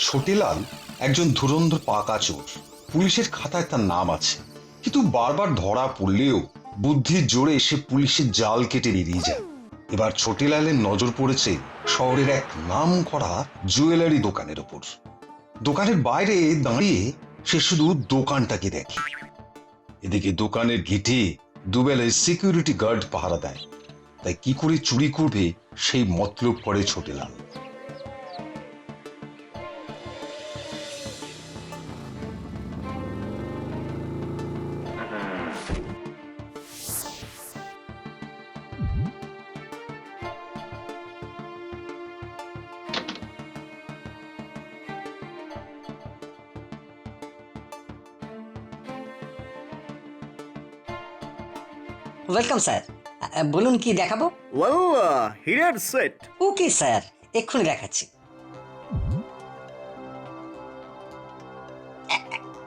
ছোটিলাল একজন ধুরন্ধর পাকা চোর। পুলিশের খাতায় তার নাম আছে। কিন্তু বারবার ধরা পড়লেও বুদ্ধির জোরে সে পুলিশের জাল কেটে বেরিয়ে যায়। এবার ছোটিলালের নজর পড়েছে শহরের এক নাম করা জুয়েলারি দোকানের ওপর। দোকানের বাইরে দাঁড়িয়ে সে শুধু দোকানটাকে দেখে। এদিকে দোকানের গেটে দুবেলায় সিকিউরিটি গার্ড পাহারা দেয়। তাই কি করে চুরি করবে সেই মতলব করে ছোটেলাল ওয়েলকাম স্যার বলুন কি দেখাবো? ওয়েল হিরের সেট ওকে স্যার এক্ষুনি দেখাচ্ছি।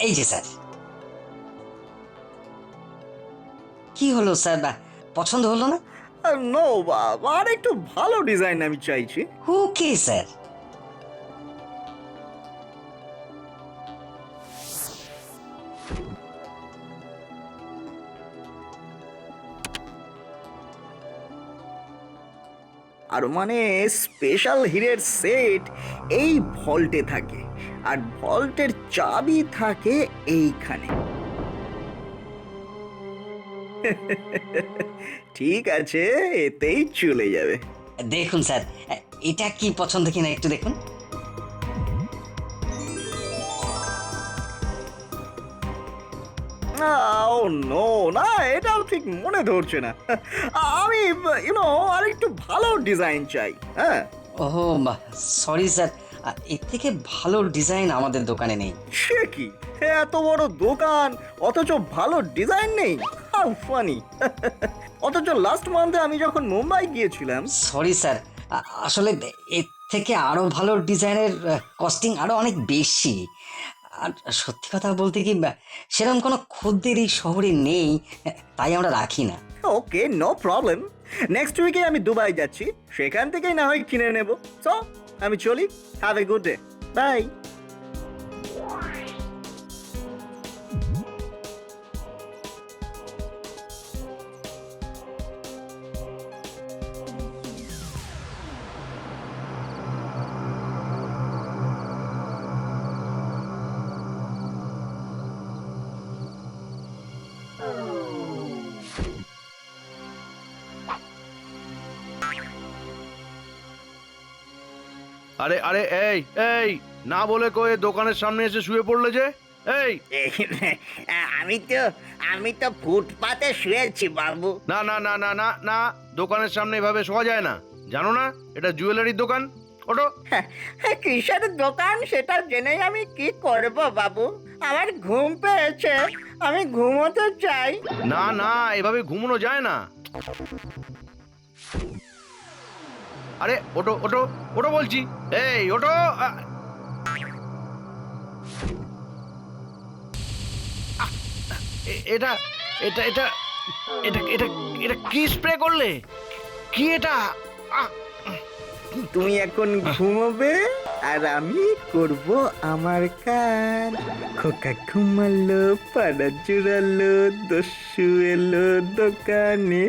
এই যে স্যার কি হলো স্যার বা পছন্দ হলো না? নো আর একটু ভালো ডিজাইন আমি চাইছি। ওকে স্যার আর মানে স্পেশাল হিরের সেট এই ভল্টে থাকে। আর ভল্টের চাবি থাকে এইখানে। ঠিক আছে এতেই চলে যাবে। দেখুন স্যার এটা কি পছন্দ কিনা একটু দেখুন। ও নো না এটাও ঠিক মনে ধরছে না। আমি ইউনো আর একটু ভালো ডিজাইন চাই হ্যাঁ? ও সরি স্যার এর থেকে ভালো ডিজাইন আমাদের দোকানে নেই। সে কি? এত বড় দোকান অথচ ভালো ডিজাইন নেই। How funny. অথচ লাস্ট মান্থে আমি যখন মুম্বাই গিয়েছিলাম সরি স্যার আসলে এর থেকে আরও ভালো ডিজাইনের কস্টিং আরও অনেক বেশি। আর সত্যি কথা বলতে কি সেরকম কোনো খদ্দের এই শহরে নেই, তাই আমরা রাখি না। ওকে নো প্রবলেম নেক্সট উইকে আমি দুবাই যাচ্ছি, সেখান থেকেই না হয় কিনে নেব। সো আমি চলি। Have a good day bye আরে আরে এই এই না বলে কয়ে দোকানের সামনে এসে শুয়ে পড়লে যে? এই। আমি তো আমি তো ফুটপাতে শুয়েছি বাবু। না না না না না না দোকানের সামনে এভাবে শোয়া যায় না। জানো না এটা জুয়েলারির দোকান। ওটো কিসের দোকান সেটা জেনেই আমি কি করব বাবু? আমার ঘুম পেয়েছে আমি ঘুমোতে চাই। না না এভাবে ঘুমানো যায় না। আরে, ওটো ওটো ওটো বলছি। এই, ওটো এটা এটা এটা এটা এটা এটা কি স্প্রে করলে? কি এটা? তুমি এখন ঘুমোবে আর আমি করব আমার কাজ। খোকা ঘুমালো, পাড়া জুড়ালো, দস্যু এলো দোকানে।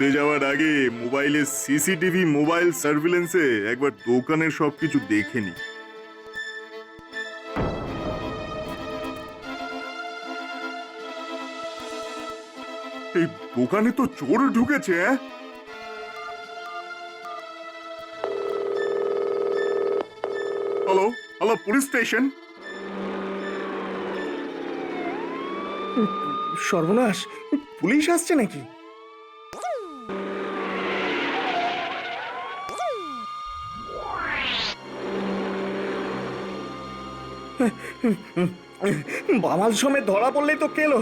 উঠে যাওয়ার আগে মোবাইলে সিসিটিভি, মোবাইল সার্ভিলেন্সে একবার দোকানের সবকিছু দেখে নি। এই দোকানে তো চোর ঢুকেছে হ্যাঁ? Hello hello, police station? সর্বনাশ, পুলিশ আসছে নাকি? বামাল সমেত ধরা পড়লেই তো কেলো।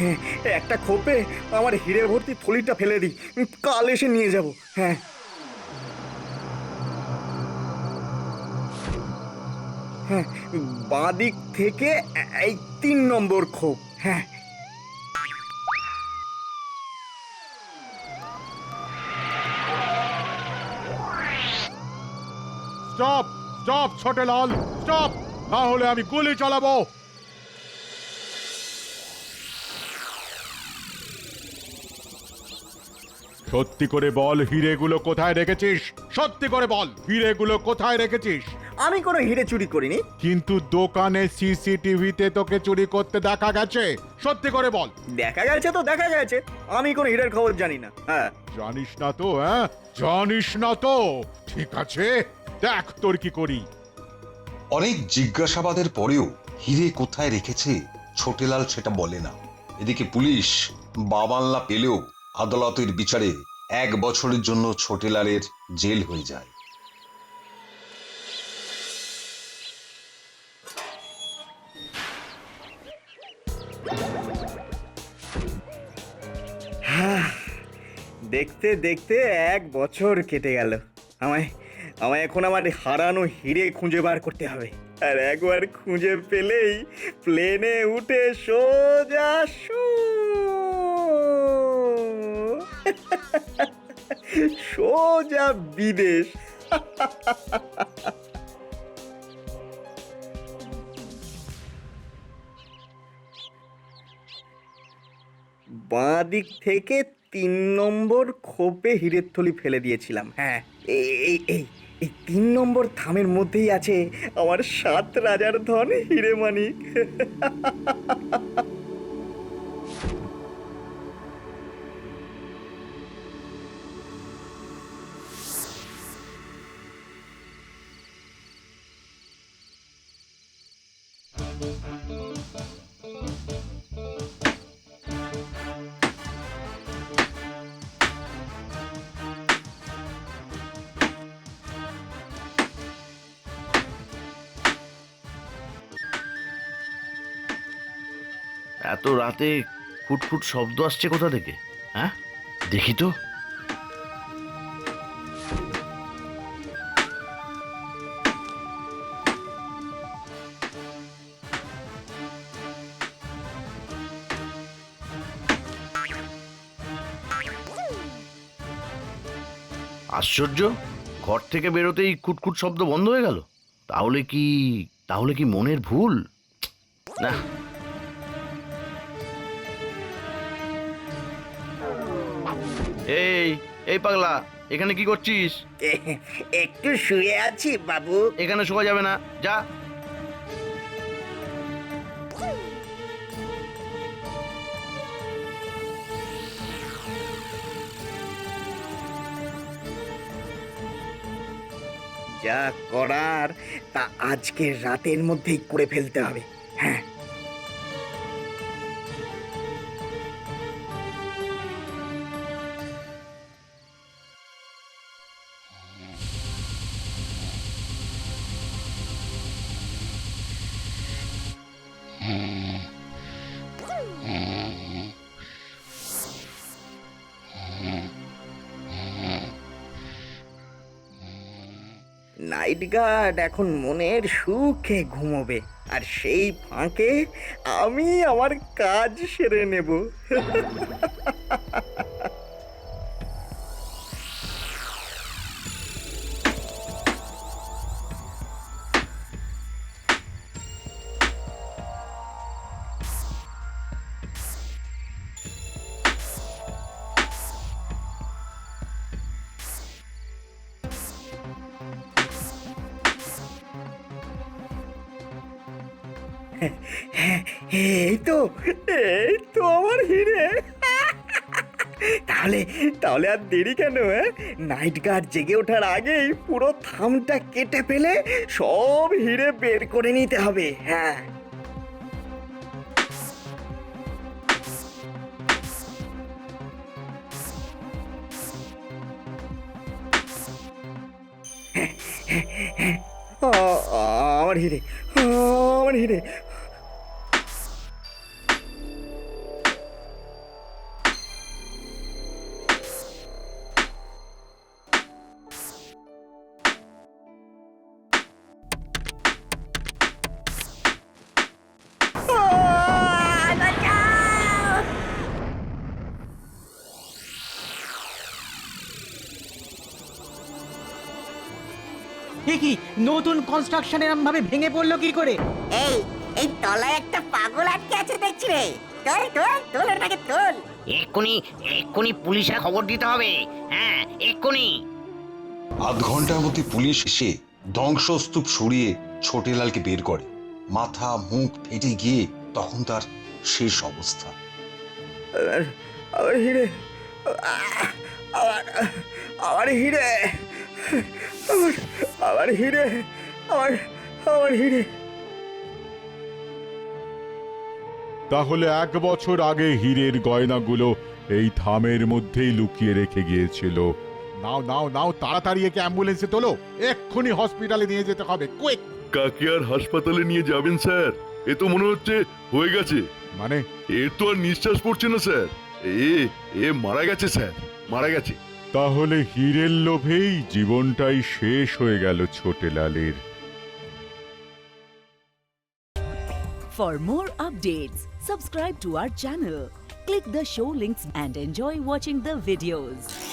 হ্যাঁ, একটা খোপে আমার হিরের ভর্তি থলিটা ফেলে দিই। কাল এসে নিয়ে যাব। হ্যাঁ। বাঁ দিক থেকে এই তিন নম্বর খোপ হ্যাঁ। স্টপ স্টপ ছোটে লাল, স্টপ, না হলে আমি গুলি চালাবো। সত্যি করে বল, হিরেগুলো কোথায় রেখেছিস? সত্যি করে বল, হিরেগুলো কোথায় রেখেছিস? আমি কোনো হিরে চুরি করিনি। কিন্তু দোকানে সিসিটিভিতে তোকে চুরি করতে দেখা গেছে। সত্যি করে বল। দেখা গেছে তো দেখা গেছে। আমি কোনো হিরের খবর জানি না। হ্যাঁ। জানিস না তো হ্যাঁ? জানিস না তো। ঠিক আছে দেখ তোর কি করি। অনেক জিজ্ঞাসাবাদের পরেও হিরে কোথায় রেখেছে ছোটেলাল সেটা বলে না। এদিকে পুলিশ বাবাল্লা পেলেও আদালতের বিচারে এক বছরের জন্য ছোটেলালের জেল হয়ে যায়। দেখতে দেখতে এক বছর কেটে গেল। আমায় আমায় এখন আমার হারানো হিরে খুঁজে বার করতে হবে। আর একবার খুঁজে পেলেই প্লেনে উঠে সোজা শু। সোজা বিদেশ। বাঁ দিক থেকে তিন নম্বর খোপে হিরের থলি ফেলে দিয়েছিলাম হ্যাঁ। এই এই এই তিন নম্বর থামের মধ্যেই আছে আমার সাত রাজার ধন, হিরে মানিক। এত রাতে ফুটফুট শব্দ আসছে কোথা থেকে? হ্যাঁ? দেখি তো। আশ্চর্য, ঘর থেকে বেরোতেই খুটখুট শব্দ বন্ধ হয়ে গেল? তাহলে কি তাহলে কি মনের ভুল? না। এই এই পাগলা এখানে কি করছিস? একটু শুয়ে আছি বাবু। এখানে শোয়া যাবে না যা। যা করার তা আজকের রাতের মধ্যেই করে ফেলতে হবে। হ্যাঁ। নাইট গার্ড এখন মনের সুখে ঘুমোবে। আর সেই ফাঁকে আমি আমার কাজ সেরে নেব। এই তো এই তো আমার হিরে তাহলে তাহলে আর দেরি কেন হ্যাঁ নাইট গার্ড জেগে ওঠার আগেই পুরো থামটা কেটে ফেলে সব হিরে বের করে নিতে হবে হ্যাঁ আমার হিরে আমার হিরে নতুন কনস্ট্রাকশন এরম ভাবে ভেঙে পড়ল কি করে? এই এই তলায় একটা পাগল আটকে আছে দেখছি রে। তোল তোল তোল ওটাকে তোল এক্ষুনি এক্ষুনি পুলিশে খবর দিতে হবে। হ্যাঁ এক্ষুনি। আধ ঘণ্টার মধ্যে পুলিশ এসে ধ্বংসস্তূপ সরিয়ে ছোটেলালকে বের করে। মাথা মুখ ফেটে গিয়ে তখন তার শেষ অবস্থা। আমার আমার হিরে। আমার আমার হিরে। আমার আমার হিরে আমার আমার হিরে। তাহলে এক বছর আগে হীরের গয়নাগুলো এই থামের মধ্যেই লুকিয়ে রেখে গিয়েছিল। নাও নাও নাও তাড়াতাড়ি একে অ্যাম্বুলেন্সে তোলো। এক্ষুনি হসপিটালে নিয়ে যেতে হবে কুইক। কাকে আর হাসপাতালে নিয়ে যাবেন স্যার। এ তো মনে হচ্ছে হয়ে গেছে। মানে? এর তো আর নিঃশ্বাস পড়ছে না স্যার। এ এ মারা গেছে স্যার। মারা গেছে। তাহলে হীরের লোভেই জীবনটাই শেষ হয়ে গেল ছোটেলালের For more updates, subscribe to our channel, click the show links and enjoy watching the videos.